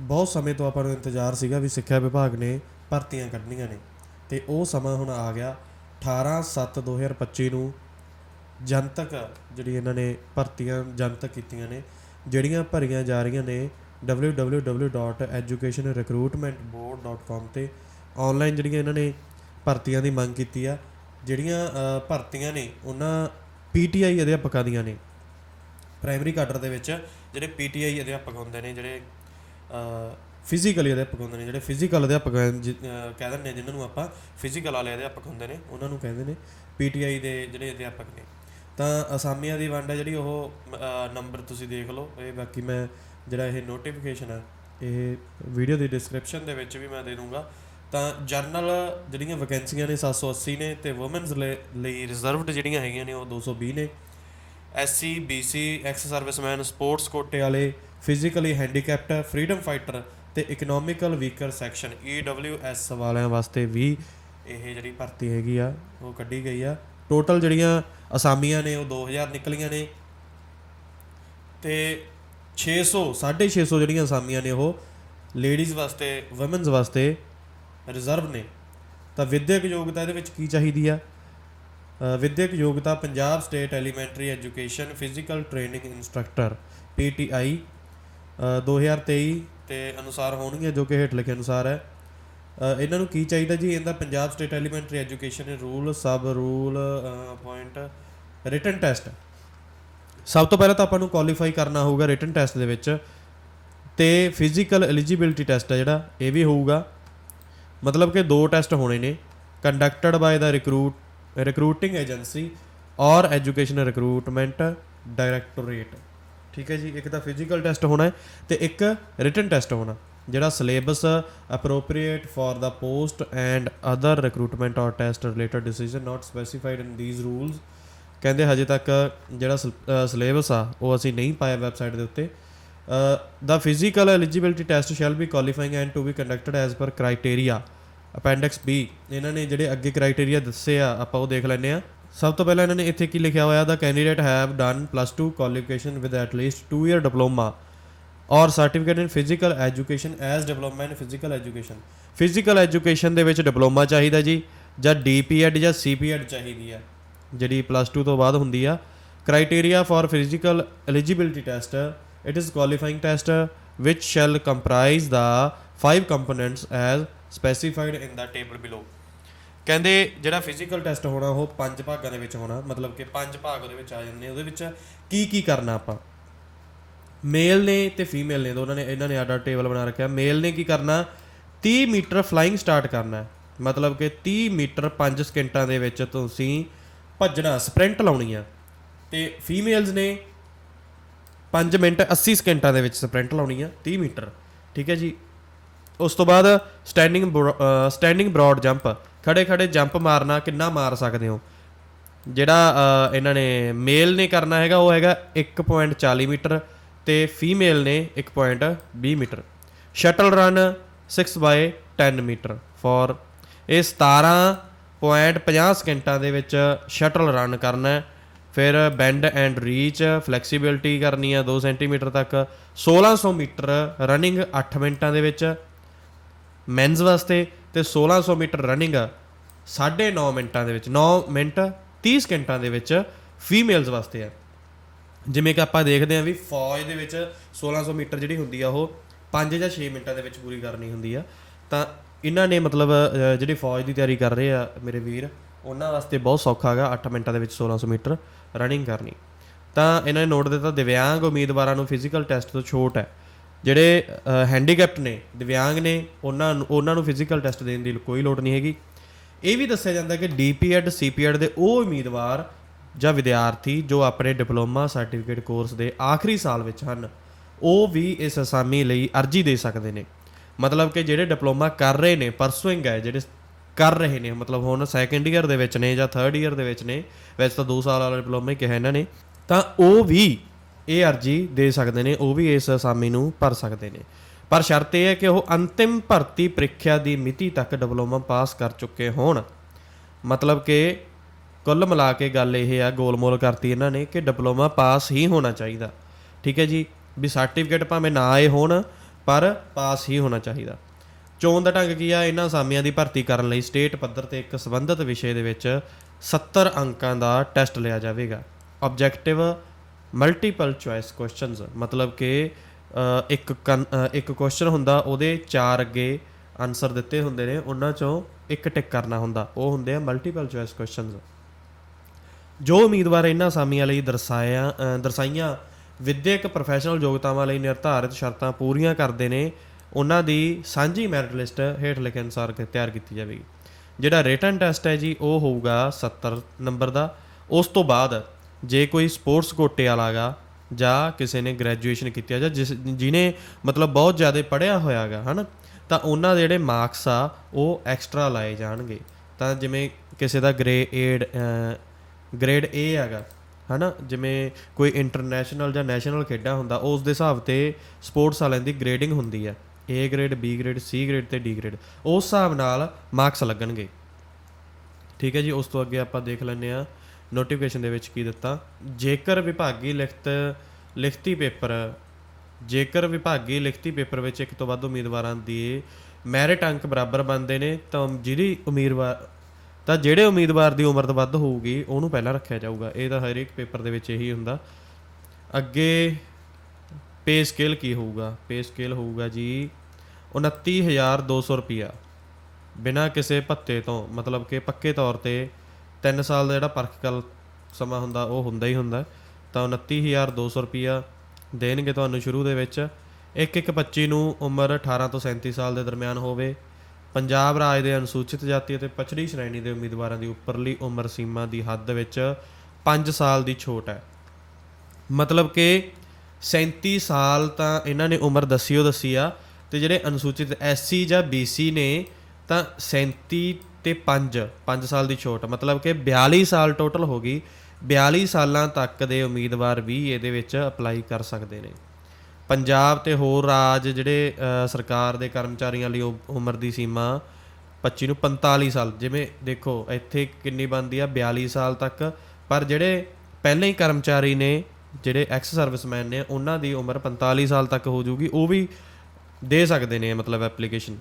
ਬਹੁਤ ਸਮੇਂ ਤੋਂ ਆਪਾਂ ਨੂੰ ਇੰਤਜ਼ਾਰ ਸੀਗਾ ਵੀ ਸਿੱਖਿਆ ਵਿਭਾਗ ਨੇ ਭਰਤੀਆਂ ਕੱਢਣੀਆਂ ਨੇ। ਤੇ ਉਹ ਸਮਾਂ ਹੁਣ ਆ ਗਿਆ 18/7/2025 ਨੂੰ ਜਨਤਕ ਜਿਹੜੀ ਇਹਨਾਂ ਨੇ ਭਰਤੀਆਂ ਜਨਤਕ ਕੀਤੀਆਂ ਨੇ, ਜਿਹੜੀਆਂ ਭਰੀਆਂ ਜਾ ਰਹੀਆਂ ਨੇ www.educationrecruitmentboard.com ਤੇ ਆਨਲਾਈਨ ਜਿਹੜੀਆਂ ਇਹਨਾਂ ਨੇ ਭਰਤੀਆਂ ਦੀ ਮੰਗ ਕੀਤੀ ਆ, ਜਿਹੜੀਆਂ ਭਰਤੀਆਂ ਨੇ ਉਹਨਾਂ ਪੀਟੀਆਈ ਅਧਿਆਪਕਾਂ ਦੀਆਂ ਨੇ। ਪ੍ਰਾਇਮਰੀ ਕਾਡਰ ਦੇ ਵਿੱਚ ਜਿਹੜੇ ਪੀਟੀਆਈ ਅਧਿਆਪਕ ਹੁੰਦੇ ਨੇ, ਜਿਹੜੇ ਫਿਜ਼ੀਕਲੀ ਅਧਿਆਪਕ ਹੁੰਦੇ ਨੇ, ਜਿਹੜੇ ਫਿਜ਼ੀਕਲ ਅਧਿਆਪਕ ਜਿ- ਕਹਿ ਦਿੰਦੇ ਆ, ਜਿਨ੍ਹਾਂ ਨੂੰ ਆਪਾਂ ਫਿਜ਼ੀਕਲ ਵਾਲੇ ਅਧਿਆਪਕ ਹੁੰਦੇ ਨੇ, ਉਹਨਾਂ ਨੂੰ ਕਹਿੰਦੇ ਨੇ ਪੀਟੀਆਈ ਦੇ ਜਿਹੜੇ ਅਧਿਆਪਕ ਨੇ। ਤਾਂ ਅਸਾਮੀਆਂ ਦੀ ਵੰਡ ਹੈ ਜਿਹੜੀ ਉਹ ਨੰਬਰ ਤੁਸੀਂ ਦੇਖ ਲਓ, ਇਹ ਬਾਕੀ ਮੈਂ ਜਿਹੜਾ ਇਹ ਨੋਟੀਫਿਕੇਸ਼ਨ ਹੈ, ਇਹ ਵੀਡੀਓ ਦੀ ਡਿਸਕ੍ਰਿਪਸ਼ਨ ਦੇ ਵਿੱਚ ਵੀ ਮੈਂ ਦੇ ਦੂੰਗਾ। ਤਾਂ ਜਰਨਲ ਜਿਹੜੀਆਂ ਵੈਕੈਂਸੀਆਂ ਨੇ 780 ਨੇ ਤੇ ਔਮਨਸ ਲਈ ਰਿਜ਼ਰਵਡ ਜਿਹੜੀਆਂ ਹੈਗੀਆਂ ਨੇ ਉਹ 220 ਨੇ। SC BC ex serviceman sports ਕੋਟੇ ਵਾਲੇ ਫਿਜ਼ੀਕਲੀ ਹੈਂਡੀਕੈਪਟ ਫਰੀडम ਫਾਈਟਰ ਤੇ ਇਕਨੋਮਿਕਲ ਵੀਕਰ ਸੈਕਸ਼ਨ ਈਡਬਲਯੂਐਸ ਵਾਲਿਆਂ ਵਾਸਤੇ ਵੀ ਇਹ ਜਿਹੜੀ ਭਰਤੀ ਹੈਗੀ ਆ ਉਹ ਕੱਢੀ ਗਈ ਆ। ਟੋਟਲ ਜਿਹੜੀਆਂ ਅਸਾਮੀਆਂ ਨੇ ਉਹ 2000 ਨਿਕਲੀਆਂ ਨੇ। ਤੇ 600 650 ਜਿਹੜੀਆਂ ਅਸਾਮੀਆਂ ਨੇ ਉਹ ਲੇਡੀਜ਼ ਵਾਸਤੇ ਔਮਨਸ ਵਾਸਤੇ ਰਿਜ਼ਰਵ ਨੇ। ਤਾਂ ਵਿਦਿਅਕ ਯੋਗਤਾ ਇਹਦੇ ਵਿੱਚ ਕੀ ਚਾਹੀਦੀ ਆ? ਅ, ਵਿਦਿਅਕ ਯੋਗਤਾ Punjab state elementary education physical training instructor PTI 2023 ਤੇ ਅਨੁਸਾਰ ਹੋਣਗੀਆਂ ਜੋ ਕਿ ਹੇਠ ਲਿਖੇ ਅਨੁਸਾਰ ਹੈ। ਇਹਨਾਂ ਨੂੰ ਕੀ ਚਾਹੀਦਾ ਜੀ? ਇਹਦਾ Punjab state elementary education rule sub rule point written test ਸਭ ਤੋਂ ਪਹਿਲਾਂ ਤਾਂ ਆਪਾਂ ਨੂੰ ਕੁਆਲੀਫਾਈ ਕਰਨਾ ਹੋਊਗਾ ਰਿਟਨ ਟੈਸਟ ਦੇ ਵਿੱਚ। ਤੇ ਫਿਜ਼ੀਕਲ ਐਲੀਜੀਬਿਲਟੀ ਟੈਸਟ ਹੈ ਜਿਹੜਾ, ਇਹ ਵੀ ਹੋਊਗਾ। ਮਤਲਬ ਕਿ ਦੋ ਟੈਸਟ ਹੋਣੇ ਨੇ conducted by the recruit recruiting agency or education recruitment directorate ਠੀਕ ਹੈ ਜੀ, ਇੱਕ ਤਾਂ ਫਿਜ਼ੀਕਲ ਟੈਸਟ ਹੋਣਾ ਹੈ ਤੇ ਇੱਕ ਰਿਟਨ ਟੈਸਟ ਹੋਣਾ, ਜਿਹੜਾ syllabus appropriate for the post and other recruitment or test related decision not specified in these rules ਕਹਿੰਦੇ ਹਜੇ ਤੱਕ ਜਿਹੜਾ ਸਿਲੇਬਸ ਆ, ਉਹ ਅਸੀਂ ਨਹੀਂ ਪਾਇਆ ਵੈਬਸਾਈਟ ਦੇ ਉੱਤੇ। The physical eligibility test shall be qualifying and to be conducted as per criteria appendix B ਇਹਨਾਂ ਨੇ ਜਿਹੜੇ ਅੱਗੇ ਕ੍ਰਾਈਟੇਰੀਆ ਦੱਸੇ ਆ, ਆਪਾਂ ਉਹ ਦੇਖ ਲੈਂਦੇ ਆ ਸਭ ਤੋਂ ਪਹਿਲਾਂ ਇਹਨਾਂ ਨੇ ਇੱਥੇ ਕੀ ਲਿਖਿਆ ਹੋਇਆ? The candidate have done plus 2 qualification with at least 2 year diploma or certificate in physical education as diploma in physical education physical education ਦੇ ਵਿੱਚ ਡਿਪਲੋਮਾ ਚਾਹੀਦਾ ਜੀ, ਜਾਂ ਡੀਪੀਐਡ ਜਾਂ ਸੀਪੀਐਡ ਚਾਹੀਦੀ ਆ ਜਿਹੜੀ ਪਲੱਸ 2 ਤੋਂ ਬਾਅਦ ਹੁੰਦੀ ਆ। Criteria for physical eligibility test it is qualifying test which shall comprise the five components as specified in the table below ਕਹਿੰਦੇ ਜਿਹੜਾ ਫਿਜ਼ੀਕਲ ਟੈਸਟ ਹੋਣਾ, ਉਹ ਪੰਜ ਭਾਗਾਂ ਦੇ ਵਿੱਚ ਹੋਣਾ। ਮਤਲਬ ਕਿ ਪੰਜ ਭਾਗ ਉਹਦੇ ਵਿੱਚ ਆ ਜਾਂਦੇ ਉਹਦੇ ਵਿੱਚ ਕੀ ਕੀ ਕਰਨਾ ਆਪਾਂ? ਮੇਲ ਨੇ ਤੇ ਫੀਮੇਲ ਨੇ, ਦੋਨਾਂ ਨੇ, ਇਹਨਾਂ ਨੇ ਆਡਾ ਟੇਬਲ ਬਣਾ ਰੱਖਿਆ। ਮੇਲ ਨੇ ਕੀ ਕਰਨਾ? 30 ਮੀਟਰ ਫਲਾਈਂਗ ਸਟਾਰਟ ਕਰਨਾ। ਮਤਲਬ ਕਿ 30 ਮੀਟਰ 5 ਸਕਿੰਟਾਂ ਦੇ ਵਿੱਚ ਤੁਸੀਂ ਭੱਜਣਾ ਸਪ੍ਰਿੰਟ ਲਾਉਣੀ ਆ। ਤੇ ਫੀਮੇਲਸ ਨੇ 5 ਮਿੰਟ 80 ਸਕਿੰਟਾਂ ਦੇ ਵਿੱਚ ਸਪ੍ਰਿੰਟ ਲਾਉਣੀ ਆ 30 ਮੀਟਰ। ਠੀਕ ਹੈ ਜੀ? ਉਸ ਤੋਂ ਬਾਅਦ ਸਟੈਂਡਿੰਗ ਸਟੈਂਡਿੰਗ ਬ੍ਰੌਡ ਜੰਪ ਖੜੇ ਖੜੇ ਜੰਪ ਮਾਰਨਾ ਕਿੰਨਾ ਮਾਰ ਸਕਦੇ ਹੋ? ਜਿਹੜਾ ਇਹਨਾਂ ਨੇ ਮੇਲ ਨੇ ਕਰਨਾ ਹੈਗਾ, ਉਹ ਹੈਗਾ 1.40 ਮੀਟਰ ਤੇ ਫੀਮੇਲ ਨੇ 1.20 meter. Shuttle run 6 by 10 meter for ਇਹ 17.50 ਸਕਿੰਟਾਂ ਦੇ ਵਿੱਚ ਸ਼ਟਲ ਰਨ ਕਰਨਾ ਹੈ। ਫਿਰ ਬੈਂਡ ਐਂਡ ਰੀਚ, ਫਲੈਕਸੀਬਿਲਟੀ ਕਰਨੀ ਆ 2 ਸੈਂਟੀਮੀਟਰ ਤੱਕ। 1600 ਮੀਟਰ ਰਨਿੰਗ 8 ਮਿੰਟਾਂ ਦੇ ਵਿੱਚ। ਮੈਨਸ ਵਾਸਤੇ ਤੇ 1600 ਮੀਟਰ ਰਨਿੰਗ 9.5 ਮਿੰਟਾਂ ਦੇ ਵਿੱਚ 9 ਮਿੰਟ 30 ਸਕਿੰਟਾਂ ਦੇ ਵਿੱਚ ਫੀਮੇਲਸ ਵਾਸਤੇ ਆ। ਜਿਵੇਂ ਕਿ ਆਪਾਂ ਦੇਖਦੇ ਹਾਂ ਵੀ ਫੌਜ ਦੇ ਵਿੱਚ 1600 ਮੀਟਰ ਜਿਹੜੀ ਹੁੰਦੀ ਆ ਉਹ 5 ਜਾਂ 6 ਮਿੰਟਾਂ ਦੇ ਵਿੱਚ ਪੂਰੀ ਕਰਨੀ ਹੁੰਦੀ ਆ। ਤਾਂ ਇਹਨਾਂ ਨੇ ਮਤਲਬ ਅ, ਜਿਹੜੀ ਫੌਜ ਦੀ ਤਿਆਰੀ ਕਰ ਰਹੇ ਆ ਮੇਰੇ ਵੀਰ ਉਹਨਾਂ ਵਾਸਤੇ ਬਹੁਤ ਸੌਖਾ ਹੈਗਾ 8 ਮਿੰਟਾਂ ਦੇ ਵਿੱਚ 1600 ਮੀਟਰ ਰਨਿੰਗ ਕਰਨੀ। ਤਾਂ ਇਹਨਾਂ ਨੇ ਨੋਟ ਦਿੱਤਾ ਦਿਵਿਆਂਗ ਉਮੀਦਵਾਰਾਂ ਨੂੰ ਫਿਜ਼ੀਕਲ ਟੈਸਟ ਤੋਂ ਛੋਟ ਹੈ। ਜਿਹੜੇ ਹੈਂਡੀਕੈਪਟ ਨੇ, ਦਿਵਿਆਂਗ ਨੇ, ਉਹਨਾਂ ਨੂੰ ਉਹਨਾਂ ਨੂੰ ਫਿਜ਼ੀਕਲ ਟੈਸਟ ਦੇਣ ਦੀ ਕੋਈ ਲੋੜ ਨਹੀਂ ਹੈਗੀ। ਇਹ ਵੀ ਦੱਸਿਆ ਜਾਂਦਾ ਕਿ ਡੀਪੀਐਡ ਸੀਪੀਐਡ ਦੇ ਉਹ ਉਮੀਦਵਾਰ ਜਾਂ ਵਿਦਿਆਰਥੀ ਜੋ ਆਪਣੇ ਡਿਪਲੋਮਾ ਸਰਟੀਫਿਕੇਟ ਕੋਰਸ ਦੇ ਆਖਰੀ ਸਾਲ ਵਿੱਚ ਹਨ, ਉਹ ਵੀ ਇਸ ਅਸਾਮੀ ਲਈ ਅਰਜ਼ੀ ਦੇ ਸਕਦੇ ਨੇ। ਮਤਲਬ ਕਿ ਜਿਹੜੇ ਡਿਪਲੋਮਾ ਕਰ ਰਹੇ ਨੇ ਪਰਸੂਇੰਗ ਹੈ ਜਿਹੜੇ ਕਰ ਰਹੇ ਨੇ, ਮਤਲਬ ਹੁਣ ਸੈਕੰਡ ਈਅਰ ਦੇ ਵਿੱਚ ਨੇ ਜਾਂ ਥਰਡ ਈਅਰ ਦੇ ਵਿੱਚ ਨੇ ਵੈਸੇ ਤਾਂ 2 ਸਾਲ ਵਾਲਾ ਡਿਪਲੋਮਾ ਹੀ ਕਿਹਾ ਇਹਨਾਂ ਨੇ, ਤਾਂ ਉਹ ਵੀ ਇਹ ਅਰਜ਼ੀ ਦੇ ਸਕਦੇ ਨੇ, ਉਹ ਵੀ ਇਸ ਅਸਾਮੀ ਨੂੰ ਭਰ ਸਕਦੇ ਨੇ। ਪਰ ਸ਼ਰਤ ਇਹ ਹੈ ਕਿ ਉਹ ਅੰਤਿਮ ਭਰਤੀ ਪ੍ਰੀਖਿਆ ਦੀ ਮਿਤੀ ਤੱਕ ਡਿਪਲੋਮਾ ਪਾਸ ਕਰ ਚੁੱਕੇ ਹੋਣ। ਮਤਲਬ ਕਿ ਕੁੱਲ ਮਿਲਾ ਕੇ ਗੱਲ ਇਹ ਆ, ਗੋਲਮੋਲ ਕਰਤੀ ਇਹਨਾਂ ਨੇ ਕਿ ਡਿਪਲੋਮਾ ਪਾਸ ਹੀ ਹੋਣਾ ਚਾਹੀਦਾ। ਠੀਕ ਹੈ ਜੀ? ਵੀ ਸਰਟੀਫਿਕੇਟ ਭਾਵੇਂ ਨਾ ਆਏ ਹੋਣ, ਪਰ ਪਾਸ ਹੀ ਹੋਣਾ ਚਾਹੀਦਾ। ਚੋਣ ਦਾ ਢੰਗ ਕੀ ਆ? ਇਹਨਾਂ ਅਸਾਮੀਆਂ ਦੀ ਭਰਤੀ ਕਰਨ ਲਈ ਸਟੇਟ ਪੱਧਰ ਤੇ ਇੱਕ ਸੰਬੰਧਿਤ ਵਿਸ਼ੇ ਦੇ ਵਿੱਚ 70 ਅੰਕਾਂ ਦਾ ਟੈਸਟ ਲਿਆ ਜਾਵੇਗਾ। ਆਬਜੈਕਟਿਵ ਮਲਟੀਪਲ ਚੁਆਇਸ ਕੁਐਸਚਨਸ ਮਤਲਬ ਕਿ ਇੱਕ ਕਨ- ਇੱਕ ਕੁਐਸਚਨ ਹੁੰਦਾ, ਉਹਦੇ ਚਾਰ ਅੱਗੇ ਆਨਸਰ ਦਿੱਤੇ ਹੁੰਦੇ ਨੇ, ਉਹਨਾਂ ਚੋਂ ਇੱਕ ਟਿਕ ਕਰਨਾ ਹੁੰਦਾ। ਉਹ ਹੁੰਦੇ ਆ ਮਲਟੀਪਲ ਚੁਆਇਸ ਕੁਐਸਚਨਸ ਜੋ ਉਮੀਦਵਾਰ ਇਹਨਾਂ ਅਸਾਮੀਆਂ ਲਈ ਦਰਸਾਇਆ ਦਰਸਾਈਆਂ ਵਿਦਿਅਕ ਪ੍ਰੋਫੈਸ਼ਨਲ ਯੋਗਤਾਵਾਂ ਲਈ ਨਿਰਧਾਰਿਤ ਸ਼ਰਤਾਂ ਪੂਰੀਆਂ ਕਰਦੇ ਨੇ, ਉਹਨਾਂ ਦੀ ਸਾਂਝੀ ਮੈਰਿਟ ਲਿਸਟ ਹੇਠ ਲਿਖੇ ਅਨੁਸਾਰ ਤਿਆਰ ਕੀਤੀ ਜਾਵੇਗੀ। ਜਿਹੜਾ ਰਿਟਨ ਟੈਸਟ ਹੈ ਜੀ, ਉਹ ਹੋਊਗਾ 70 ਨੰਬਰ ਦਾ। ਉਸ ਤੋਂ ਬਾਅਦ ਜੇ ਕੋਈ ਸਪੋਰਟਸ ਕੋਟੇ ਵਾਲਾਗਾ ਜਾਂ ਕਿਸੇ ਨੇ ਗ੍ਰੈਜੂਏਸ਼ਨ ਕੀਤੀ ਆ ਜਾਂ ਜਿਸ ਜਿਨੇ ਮਤਲਬ ਬਹੁਤ ਜ਼ਿਆਦਾ ਪੜ੍ਹਿਆ ਹੋਇਆਗਾ, ਹਨਾ, ਤਾਂ ਉਹਨਾਂ ਦੇ ਜਿਹੜੇ ਮਾਰਕਸ ਆ, ਉਹ ਐਕਸਟਰਾ ਲਾਏ ਜਾਣਗੇ। ਤਾਂ ਜਿਵੇਂ ਕਿਸੇ ਦਾ ਗ੍ਰੇ ਏਡ ਗ੍ਰੇਡ A ਹੈਗਾ, ਹਨਾ, ਜਿਵੇਂ ਕੋਈ ਇੰਟਰਨੈਸ਼ਨਲ ਜਾਂ ਨੈਸ਼ਨਲ ਖੇਡਾਂ ਹੁੰਦਾ, ਉਸ ਦੇ ਹਿਸਾਬ ਤੇ ਸਪੋਰਟਸ ਵਾਲਿਆਂ ਦੀ ਗ੍ਰੇਡਿੰਗ ਹੁੰਦੀ ਆ। A grade B grade C grade ਤੇ D ਗ੍ਰੇਡ ਉਸ ਹਿਸਾਬ ਨਾਲ ਮਾਰਕਸ ਲੱਗਣਗੇ। ਠੀਕ ਹੈ ਜੀ, ਉਸ ਤੋਂ ਅੱਗੇ ਆਪਾਂ ਦੇਖ ਲੈਂਦੇ ਆ ਨੋਟੀਫਿਕੇਸ਼ਨ ਦੇ ਵਿੱਚ ਕੀ ਦਿੱਤਾ? ਜੇਕਰ ਵਿਭਾਗੀ ਲਿਖਤ, ਲਿਖਤੀ ਪੇਪਰ, ਜੇਕਰ ਵਿਭਾਗੀ ਲਿਖਤੀ ਪੇਪਰ ਵਿੱਚ ਇੱਕ ਤੋਂ ਵੱਧ ਉਮੀਦਵਾਰਾਂ ਦੀ ਮੈਰਿਟ ਅੰਕ ਬਰਾਬਰ ਬਣਦੇ ਨੇ, ਤਾਂ ਜਿਹੜੀ ਉਮੀਦਵਾਰ, ਤਾਂ ਜਿਹੜੇ ਉਮੀਦਵਾਰ ਦੀ ਉਮਰ ਤੋਂ ਵੱਧ ਹੋਊਗੀ, ਉਹਨੂੰ ਪਹਿਲਾਂ ਰੱਖਿਆ ਜਾਊਗਾ। ਇਹ ਤਾਂ ਹਰ ਇੱਕ ਪੇਪਰ ਦੇ ਵਿੱਚ ਇਹੀ ਹੁੰਦਾ। ਅੱਗੇ ਪੇ ਸਕੇਲ ਕੀ ਹੋਊਗਾ? ਪੇ ਸਕੇਲ ਹੋਊਗਾ ਜੀ 29200 ਰੁਪਿਆ ਬਿਨਾਂ ਕਿਸੇ ਭੱਤੇ ਤੋਂ, ਮਤਲਬ ਕਿ ਪੱਕੇ ਤੌਰ ਤੇ 3 ਸਾਲ ਦਾ ਜਿਹੜਾ ਪਰਖਕਲ ਸਮਾਂ ਹੁੰਦਾ, ਉਹ ਹੁੰਦਾ ਹੀ ਹੁੰਦਾ। ਤਾਂ 29200 ਰੁਪਿਆ ਦੇਣਗੇ ਤੁਹਾਨੂੰ ਸ਼ੁਰੂ ਦੇ ਵਿੱਚ। ਇੱਕ ਇੱਕ 25 ਨੂੰ ਉਮਰ 18 ਤੋਂ 37 ਸਾਲ ਦੇ ਦਰਮਿਆਨ ਹੋਵੇ। ਪੰਜਾਬ ਰਾਜ ਦੇ ਅਨੁਸੂਚਿਤ ਜਾਤੀ ਅਤੇ ਪਛੜੀ ਸ਼੍ਰੇਣੀ ਦੇ ਉਮੀਦਵਾਰਾਂ ਦੀ ਉੱਪਰਲੀ ਉਮਰ ਸੀਮਾ ਦੀ ਹੱਦ ਵਿੱਚ 5 ਸਾਲ ਦੀ ਛੋਟ ਹੈ। ਮਤਲਬ ਕਿ 37 ਸਾਲ ਤਾਂ ਇਹਨਾਂ ਨੇ ਉਮਰ ਦੱਸਿਓ ਦੱਸੀ ਆ, ਤੇ ਜਿਹੜੇ ਅਨੁਸੂਚਿਤ ਐਸਸੀ ਜਾਂ ਬੀਸੀ ਨੇ, ਤਾਂ 37 ਤੇ 5 5 ਸਾਲ ਦੀ ਛੋਟ। ਮਤਲਬ ਕਿ 42 ਸਾਲ ਟੋਟਲ ਹੋ ਗਈ। 42 ਸਾਲਾਂ ਤੱਕ ਦੇ ਉਮੀਦਵਾਰ ਵੀ ਇਹਦੇ ਵਿੱਚ ਅਪਲਾਈ ਕਰ ਸਕਦੇ ਨੇ। ਪੰਜਾਬ ਤੇ ਹੋਰ ਰਾਜ ਜਿਹੜੇ ਸਰਕਾਰ ਦੇ ਕਰਮਚਾਰੀਆਂ ਲਈ ਉਮਰ ਦੀ ਸੀਮਾ 25 ਨੂੰ 45 ਸਾਲ। ਜਿਵੇਂ ਦੇਖੋ, ਇੱਥੇ ਕਿੰਨੀ ਬਣਦੀ ਆ 42 ਸਾਲ ਤੱਕ। ਪਰ ਜਿਹੜੇ ਪਹਿਲਾਂ ਹੀ ਕਰਮਚਾਰੀ ਨੇ, ਜਿਹੜੇ ਐਕਸ ਸਰਵਿਸਮੈਨ ਨੇ, ਉਹਨਾਂ ਦੀ ਉਮਰ 45 ਸਾਲ ਤੱਕ ਹੋ ਜੂਗੀ। ਉਹ ਵੀ ਦੇ ਸਕਦੇ ਨੇ ਮਤਲਬ ਐਪਲੀਕੇਸ਼ਨ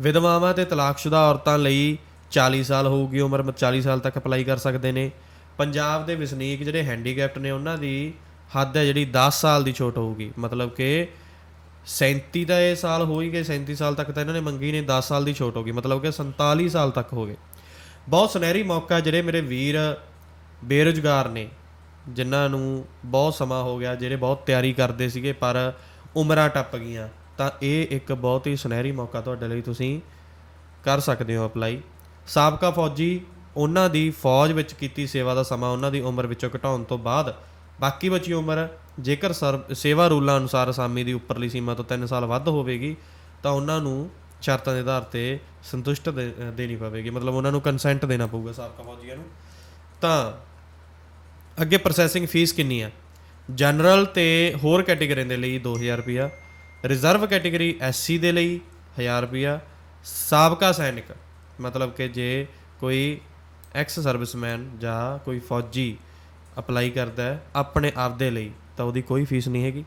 ਵਿਧਵਾਵਾਂ ਤੇ ਤਲਾਕਸ਼ੁਦਾ ਔਰਤਾਂ ਲਈ 40 ਸਾਲ ਹੋਊਗੀ ਉਮਰ 40 ਸਾਲ ਤੱਕ ਅਪਲਾਈ ਕਰ ਸਕਦੇ ਨੇ। ਪੰਜਾਬ ਦੇ ਵਸਨੀਕ ਜਿਹੜੇ ਹੈਂਡੀਕੈਪਟ ਨੇ, ਉਹਨਾਂ ਦੀ ਹੱਦ ਹੈ ਜਿਹੜੀ 10 ਸਾਲ ਦੀ ਛੋਟ ਹੋਊਗੀ। ਮਤਲਬ ਕਿ 37 ਦਾ ਇਹ ਸਾਲ ਹੋ ਹੀ ਗਏ 37 ਸਾਲ ਤੱਕ ਤਾਂ ਇਹਨਾਂ ਨੇ ਮੰਗੀ ਨੇ 10 ਸਾਲ ਦੀ ਛੋਟ ਹੋ ਗਈ ਮਤਲਬ ਕਿ 47 ਸਾਲ ਤੱਕ ਹੋ ਗਏ। ਬਹੁਤ ਸੁਨਹਿਰੀ ਮੌਕਾ ਜਿਹੜੇ ਮੇਰੇ ਵੀਰ ਬੇਰੁਜ਼ਗਾਰ ਨੇ, ਜਿਨ੍ਹਾਂ ਨੂੰ ਬਹੁਤ ਸਮਾਂ ਹੋ ਗਿਆ, ਜਿਹੜੇ ਬਹੁਤ ਤਿਆਰੀ ਕਰਦੇ ਸੀਗੇ, ਪਰ ਉਮਰਾਂ ਟੱਪ ਗਈਆਂ। ਤਾਂ ਇਹ ਇੱਕ ਬਹੁਤ ਹੀ ਸੁਨਹਿਰੀ ਮੌਕਾ ਤੁਹਾਡੇ ਲਈ ਤੁਸੀਂ ਕਰ ਸਕਦੇ ਹੋ ਅਪਲਾਈ। ਸਾਬਕਾ ਫੌਜੀ, ਉਹਨਾਂ ਦੀ ਫੌਜ ਵਿੱਚ ਕੀਤੀ ਸੇਵਾ ਦਾ ਸਮਾਂ ਉਹਨਾਂ ਦੀ ਉਮਰ ਵਿੱਚੋਂ ਘਟਾਉਣ ਤੋਂ ਬਾਅਦ, ਬਾਕੀ ਬਚੀ ਉਮਰ, ਜੇਕਰ ਸਰਵ- ਸੇਵਾ ਰੂਲਾਂ ਅਨੁਸਾਰ ਅਸਾਮੀ ਦੀ ਉੱਪਰਲੀ ਸੀਮਾ ਤੋਂ 3 ਸਾਲ ਵੱਧ ਹੋਵੇਗੀ, ਤਾਂ ਉਹਨਾਂ ਨੂੰ ਸ਼ਰਤਾਂ ਦੇ ਆਧਾਰ ਤੇ ਸੰਤੁਸ਼ਟ ਦੇ- ਦੇਣੀ ਪਵੇਗੀ। ਮਤਲਬ ਉਹਨਾਂ ਨੂੰ ਕੰਸੈਂਟ ਦੇਣਾ ਪਊਗਾ ਸਾਬਕਾ ਫੌਜੀਆਂ ਨੂੰ। ਤਾਂ ਅੱਗੇ ਪ੍ਰੋਸੈਸਿੰਗ ਫੀਸ ਕਿੰਨੀ ਆ? ਜਨਰਲ ਤੇ ਹੋਰ ਕੈਟਾਗਰੀ ਦੇ ਲਈ 2000 ਰੁਪਿਆ ਰਿਜ਼ਰਵ ਕੈਟਾਗਰੀ ਐਸਸੀ ਦੇ ਲਈ 1000 ਰੁਪਿਆ ਸਾਬਕਾ ਸੈਨਿਕ, ਮਤਲਬ ਕਿ ਜੇ ਕੋਈ ਐਕਸ ਸਰਵਿਸਮੈਨ ਜਾਂ ਕੋਈ ਫੌਜੀ ਅਪਲਾਈ ਕਰਦਾ ਹੈ ਆਪਣੇ ਆਪ ਦੇ ਲਈ, ਤਾਂ ਉਹਦੀ ਕੋਈ ਫੀਸ ਨਹੀਂ ਹੈਗੀ।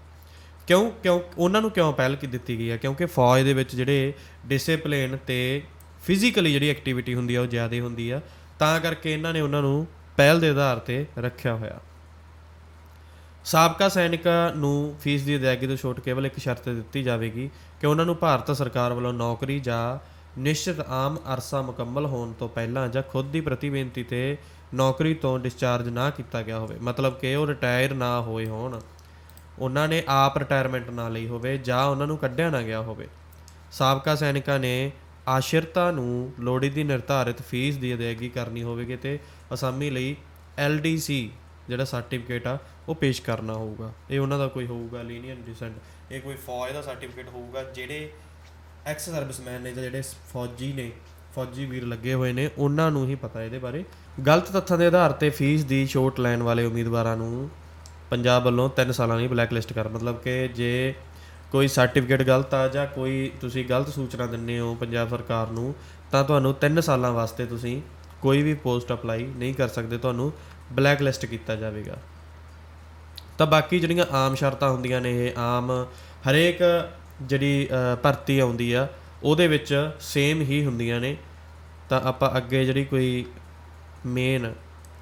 ਕਿਉਂ ਕਿਉਂ, ਉਹਨਾਂ ਨੂੰ ਕਿਉਂ ਪਹਿਲ ਕੀ ਦਿੱਤੀ ਗਈ ਹੈ? ਕਿਉਂਕਿ ਫੌਜ ਦੇ ਵਿੱਚ ਜਿਹੜੇ ਡਿਸਪਲਿਨ ਤੇ ਫਿਜ਼ੀਕਲੀ ਜਿਹੜੀ ਐਕਟੀਵਿਟੀ ਹੁੰਦੀ ਆ ਉਹ ਜ਼ਿਆਦਾ ਹੁੰਦੀ ਆ ਤਾਂ ਕਰਕੇ ਇਹਨਾਂ ਨੇ ਉਹਨਾਂ ਨੂੰ ਪਹਿਲ ਦੇ ਆਧਾਰ ਤੇ ਰੱਖਿਆ ਹੋਇਆ। ਸਾਬਕਾ ਸੈਨਿਕਾਂ ਨੂੰ ਫੀਸ ਦੀ ਅਦਾਇਗੀ ਤੋਂ ਛੋਟ ਕੇਵਲ ਇੱਕ ਸ਼ਰਤ ਤੇ ਦਿੱਤੀ ਜਾਵੇਗੀ ਕਿ ਉਹਨਾਂ ਨੂੰ ਭਾਰਤ ਸਰਕਾਰ ਵੱਲੋਂ ਨੌਕਰੀ ਜਾਂ ਨਿਸ਼ਚਿਤ ਆਮ ਅਰਸਾ ਮੁਕੰਮਲ ਹੋਣ ਤੋਂ ਪਹਿਲਾਂ ਜਾਂ ਖੁਦ ਦੀ ਪ੍ਰਤੀਬੇਨਤੀ ਤੇ ਨੌਕਰੀ ਤੋਂ ਡਿਸਚਾਰਜ ਨਾ ਕੀਤਾ ਗਿਆ ਹੋਵੇ। ਮਤਲਬ ਕਿ ਉਹ ਰਿਟਾਇਰ ਨਾ ਹੋਏ ਹੋਣ। ਉਹਨਾਂ ਨੇ ਆਪ ਰਿਟਾਇਰਮੈਂਟ ਨਾ ਲਈ ਹੋਵੇ ਜਾਂ ਉਹਨਾਂ ਨੂੰ ਕੱਢਿਆ ਨਾ ਗਿਆ ਹੋਵੇ। ਸਾਬਕਾ ਸੈਨਿਕਾਂ ਨੇ ਆਸ਼ਿਰਤਾ ਨੂੰ ਲੋੜੀਂਦੀ ਨਿਰਧਾਰਿਤ ਫੀਸ ਦੀ ਅਦਾਇਗੀ ਕਰਨੀ ਹੋਵੇਗੀ ਤੇ ਅਸਾਮੀ ਲਈ LDC ਜਿਹੜਾ ਸਰਟੀਫਿਕੇਟ ਆ, ਉਹ ਪੇਸ਼ ਕਰਨਾ ਹੋਊਗਾ। ਇਹ ਉਹਨਾਂ ਦਾ ਕੋਈ ਹੋਊਗਾ ਲੀਨੀਅਨ ਡਿਸੈਂਟ ਇਹ ਕੋਈ ਫੌਜ ਦਾ ਸਰਟੀਫਿਕੇਟ ਹੋਊਗਾ, ਜਿਹੜੇ ਐਕਸ ਸਰਵਿਸਮੈਨ ਨੇ ਜਾਂ ਜਿਹੜੇ ਫੌਜੀ ਨੇ, ਫੌਜੀ ਵੀਰ ਲੱਗੇ ਹੋਏ ਨੇ, ਉਹਨਾਂ ਨੂੰ ਹੀ ਪਤਾ ਇਹਦੇ ਬਾਰੇ। ਗਲਤ ਤੱਥਾਂ ਦੇ ਆਧਾਰ ਤੇ ਫੀਸ ਦੀ ਛੋਟ ਲੈਣ ਵਾਲੇ ਉਮੀਦਵਾਰਾਂ ਨੂੰ ਪੰਜਾਬ ਵੱਲੋਂ 3 ਸਾਲਾਂ ਲਈ ਬਲੈਕਲਿਸਟ ਕਰ। ਮਤਲਬ ਕਿ ਜੇ ਕੋਈ ਸਰਟੀਫਿਕੇਟ ਗਲਤ ਆ ਜਾਂ ਕੋਈ ਤੁਸੀਂ ਗਲਤ ਸੂਚਨਾ ਦਿੰਦੇ ਹੋ ਪੰਜਾਬ ਸਰਕਾਰ ਨੂੰ, ਤਾਂ ਤੁਹਾਨੂੰ 3 ਸਾਲਾਂ ਵਾਸਤੇ ਤੁਸੀਂ ਕੋਈ ਵੀ ਪੋਸਟ ਅਪਲਾਈ ਨਹੀਂ ਕਰ ਸਕਦੇ। ਤੁਹਾਨੂੰ ਬਲੈਕ ਲਿਸਟ ਕੀਤਾ ਜਾਵੇਗਾ। ਤਾਂ ਬਾਕੀ ਜਿਹੜੀਆਂ ਆਮ ਸ਼ਰਤਾਂ ਹੁੰਦੀਆਂ ਨੇ, ਇਹ ਆਮ ਹਰੇਕ ਜਿਹੜੀ ਭਰਤੀ ਆਉਂਦੀ ਆ, ਉਹਦੇ ਵਿੱਚ ਸੇਮ ਹੀ ਹੁੰਦੀਆਂ ਨੇ। ਤਾਂ ਆਪਾਂ ਅੱਗੇ ਜਿਹੜੀ ਕੋਈ ਮੇਨ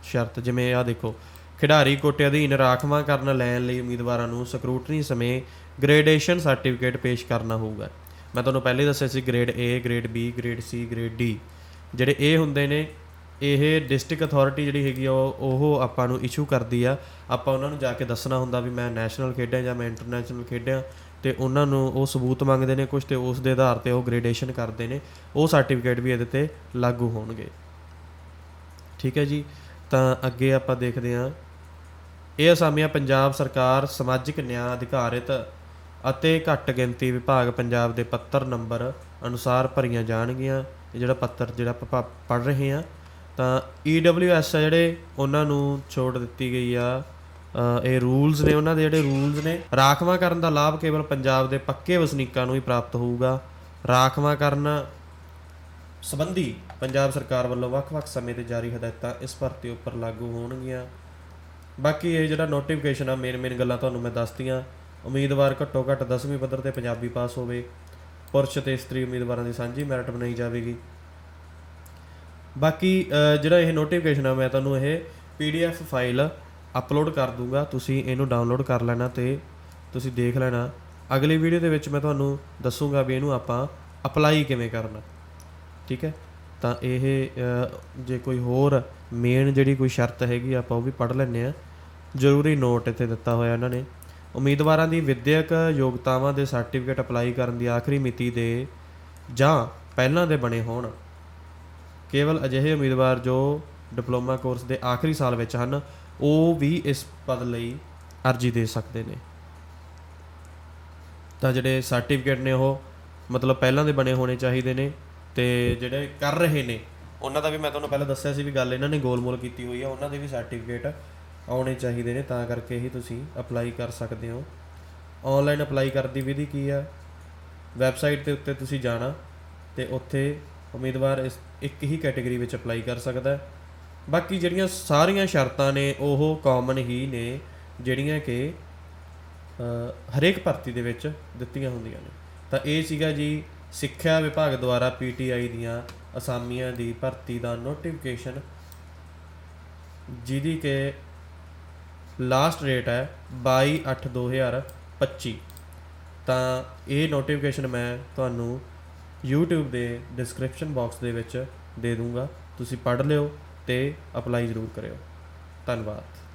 ਸ਼ਰਤ, ਜਿਵੇਂ ਆ ਦੇਖੋ, ਖਿਡਾਰੀ ਕੋਟੇ ਅਧੀਨ ਰਾਖਵਾਂ ਕਰਨ ਲੈਣ ਲਈ ਉਮੀਦਵਾਰਾਂ ਨੂੰ ਸਕਰੂਟਨੀ ਸਮੇਂ ਗ੍ਰੇਡੇਸ਼ਨ ਸਰਟੀਫਿਕੇਟ ਪੇਸ਼ ਕਰਨਾ ਹੋਊਗਾ। ਮੈਂ ਤੁਹਾਨੂੰ ਪਹਿਲੇ ਦੱਸਿਆ ਸੀ grade A grade B grade C grade D ਜਿਹੜੇ ਇਹ ਹੁੰਦੇ ਨੇ ਇਹ ਡਿਸਟ੍ਰਿਕਟ ਅਥਾਰਟੀ ਜਿਹੜੀ ਹੈਗੀ ਆ, ਉਹ ਉਹ ਆਪਾਂ ਨੂੰ ਇਸ਼ੂ ਕਰਦੀ ਆ। ਆਪਾਂ ਉਹਨਾਂ ਨੂੰ ਜਾ ਕੇ ਦੱਸਣਾ ਹੁੰਦਾ ਵੀ ਮੈਂ ਨੈਸ਼ਨਲ ਖੇਡਿਆ ਜਾਂ ਮੈਂ ਇੰਟਰਨੈਸ਼ਨਲ ਖੇਡਿਆ ਤੇ ਉਹਨਾਂ ਨੂੰ ਉਹ ਸਬੂਤ ਮੰਗਦੇ ਨੇ ਕੁਝ ਤੇ ਉਸ ਦੇ ਆਧਾਰ ਤੇ ਉਹ ਗ੍ਰੇਡੇਸ਼ਨ ਕਰਦੇ ਨੇ। ਉਹ ਸਰਟੀਫਿਕੇਟ ਵੀ ਇਹਦੇ ਤੇ ਲਾਗੂ ਹੋਣਗੇ। ਠੀਕ ਹੈ ਜੀ? ਤਾਂ ਅੱਗੇ ਆਪਾਂ ਦੇਖਦੇ ਹਾਂ। ਇਹ ਅਸਾਮੀਆਂ ਪੰਜਾਬ ਸਰਕਾਰ ਸਮਾਜਿਕ ਨਿਆਂ ਅਧਿਕਾਰਿਤ ਅਤੇ ਘੱਟ ਗਿਣਤੀ ਵਿਭਾਗ ਪੰਜਾਬ ਦੇ ਪੱਤਰ ਨੰਬਰ ਅਨੁਸਾਰ ਭਰੀਆਂ ਜਾਣਗੀਆਂ। ਇਹ ਜਿਹੜਾ ਪੱਤਰ ਜਿਹੜਾ ਆਪਾਂ ਪੜ ਰਹੇ ਹਾਂ ਤਾਂ EWS ਆ ਜਿਹੜੇ ਉਹਨਾਂ ਨੂੰ ਛੋਟ ਦਿੱਤੀ ਗਈ ਆ। ਇਹ ਰੂਲਸ ਨੇ ਉਹਨਾਂ ਦੇ ਜਿਹੜੇ ਰੂਲਸ ਨੇ, ਰਾਖਵਾਂ ਕਰਨ ਦਾ ਲਾਭ ਕੇਵਲ ਪੰਜਾਬ ਦੇ ਪੱਕੇ ਵਸਨੀਕਾਂ ਨੂੰ ਹੀ ਪ੍ਰਾਪਤ ਹੋਊਗਾ। ਰਾਖਵਾਂ ਕਰਨ ਸੰਬੰਧੀ ਪੰਜਾਬ ਸਰਕਾਰ ਵੱਲੋਂ ਵੱਖ-ਵੱਖ ਸਮੇਂ ਤੇ ਜਾਰੀ ਹਦਾਇਤਾਂ ਇਸ ਭਰਤੀ ਉੱਪਰ ਲਾਗੂ ਹੋਣਗੀਆਂ। ਬਾਕੀ ਇਹ ਜਿਹੜਾ ਨੋਟੀਫਿਕੇਸ਼ਨ ਆ ਮੇਨ ਮੇਨ ਗੱਲਾਂ ਤੁਹਾਨੂੰ ਮੈਂ ਦੱਸਤੀਆਂ। ਉਮੀਦਵਾਰ ਘੱਟੋ ਘੱਟ 10ਵੀਂ ਪੱਧਰ ਤੇ ਪੰਜਾਬੀ ਪਾਸ ਹੋਵੇ। ਪੁਰਸ਼ ਤੇ ਇਸਤਰੀ ਉਮੀਦਵਾਰਾਂ ਦੀ ਸਾਂਝੀ ਮੈਰਿਟ ਬਣਾਈ ਜਾਵੇਗੀ। ਬਾਕੀ ਜਿਹੜਾ ਇਹ ਨੋਟੀਫਿਕੇਸ਼ਨ ਆ, ਮੈਂ ਤੁਹਾਨੂੰ ਇਹ ਪੀਡੀਐਫ ਫਾਈਲ ਅਪਲੋਡ ਕਰ ਦੂੰਗਾ। ਤੁਸੀਂ ਇਹਨੂੰ ਡਾਊਨਲੋਡ ਕਰ ਲੈਣਾ ਤੇ ਤੁਸੀਂ ਦੇਖ ਲੈਣਾ। ਅਗਲੀ ਵੀਡੀਓ ਦੇ ਵਿੱਚ ਮੈਂ ਤੁਹਾਨੂੰ ਦੱਸੂਗਾ ਵੀ ਇਹਨੂੰ ਆਪਾਂ ਅਪਲਾਈ ਕਿਵੇਂ ਕਰਨਾ। ਠੀਕ ਹੈ? ਤਾਂ ਇਹ ਜੇ ਕੋਈ ਹੋਰ ਮੇਨ ਜਿਹੜੀ ਕੋਈ ਸ਼ਰਤ ਹੈਗੀ, ਆਪਾਂ ਉਹ ਵੀ ਪੜ੍ਹ ਲੈਂਦੇ ਆ ਜ਼ਰੂਰੀ ਨੋਟ ਇੱਥੇ ਦਿੱਤਾ ਹੋਇਆ ਇਹਨਾਂ ਨੇ। ਉਮੀਦਵਾਰਾਂ ਦੀ ਵਿਦਿਅਕ ਯੋਗਤਾਵਾਂ ਦੇ ਸਰਟੀਫਿਕੇਟ ਅਪਲਾਈ ਕਰਨ ਦੀ ਆਖਰੀ ਮਿਤੀ ਦੇ ਜਾਂ ਪਹਿਲਾਂ ਦੇ ਬਣੇ ਹੋਣ। ਕੇਵਲ ਅਜਿਹੇ ਉਮੀਦਵਾਰ ਜੋ ਡਿਪਲੋਮਾ ਕੋਰਸ ਦੇ ਆਖਰੀ ਸਾਲ ਵਿੱਚ ਹਨ, ਉਹ ਵੀ ਇਸ ਪਦ ਲਈ ਅਰਜ਼ੀ ਦੇ ਸਕਦੇ ਨੇ। ਤਾਂ ਜਿਹੜੇ ਸਰਟੀਫਿਕੇਟ ਨੇ ਉਹ ਮਤਲਬ ਪਹਿਲਾਂ ਦੇ ਬਣੇ ਹੋਣੇ ਚਾਹੀਦੇ ਨੇ ਤੇ ਜਿਹੜੇ ਕਰ ਰਹੇ ਨੇ, ਉਹਨਾਂ ਦਾ ਵੀ ਮੈਂ ਤੁਹਾਨੂੰ ਪਹਿਲਾਂ ਦੱਸਿਆ ਸੀ ਵੀ ਗੱਲ ਇਹਨਾਂ ਨੇ ਗੋਲਮੋਲ ਕੀਤੀ ਹੋਈ ਆ, ਉਹਨਾਂ ਦੇ ਵੀ ਸਰਟੀਫਿਕੇਟ ਆਉਣੇ ਚਾਹੀਦੇ ਨੇ, ਤਾਂ ਕਰਕੇ ਹੀ ਤੁਸੀਂ ਅਪਲਾਈ ਕਰ ਸਕਦੇ ਹੋ। ਆਨਲਾਈਨ ਅਪਲਾਈ ਕਰਨ ਦੀ ਵਿਧੀ ਕੀ ਆ? ਵੈਬਸਾਈਟ ਦੇ ਉੱਤੇ ਤੁਸੀਂ ਜਾਣਾ ਤੇ ਉੱਥੇ ਉਮੀਦਵਾਰ ਇਸ ਇੱਕ ਹੀ ਕੈਟਾਗਰੀ ਵਿੱਚ ਅਪਲਾਈ ਕਰ ਸਕਦਾ ਹੈ। ਬਾਕੀ ਜਿਹੜੀਆਂ ਸਾਰੀਆਂ ਸ਼ਰਤਾਂ ਨੇ, ਉਹ ਕਾਮਨ ਹੀ ਨੇ, ਜਿਹੜੀਆਂ ਕਿ ਹਰੇਕ ਭਰਤੀ ਦੇ ਵਿੱਚ ਦਿੱਤੀਆਂ ਹੁੰਦੀਆਂ ਨੇ। ਤਾਂ ਇਹ ਸੀਗਾ ਜੀ, ਸਿੱਖਿਆ ਵਿਭਾਗ ਦੁਆਰਾ ਪੀਟੀਆਈ ਦੀਆਂ ਅਸਾਮੀਆਂ ਦੀ ਭਰਤੀ ਦਾ ਨੋਟੀਫਿਕੇਸ਼ਨ ਜਿਹਦੀ ਕਿ ਲਾਸਟ ਡੇਟ ਹੈ 22/8/2025 ਤਾਂ ਇਹ ਨੋਟੀਫਿਕੇਸ਼ਨ ਮੈਂ ਤੁਹਾਨੂੰ YouTube ਦੇ ਡਿਸਕ੍ਰਿਪਸ਼ਨ ਬਾਕਸ ਦੇ ਵਿੱਚ ਦੇ ਦੂੰਗਾ। ਤੁਸੀਂ ਪੜ੍ਹ ਲਿਓ ਤੇ ਅਪਲਾਈ ਜ਼ਰੂਰ ਕਰਿਓ। ਧੰਨਵਾਦ।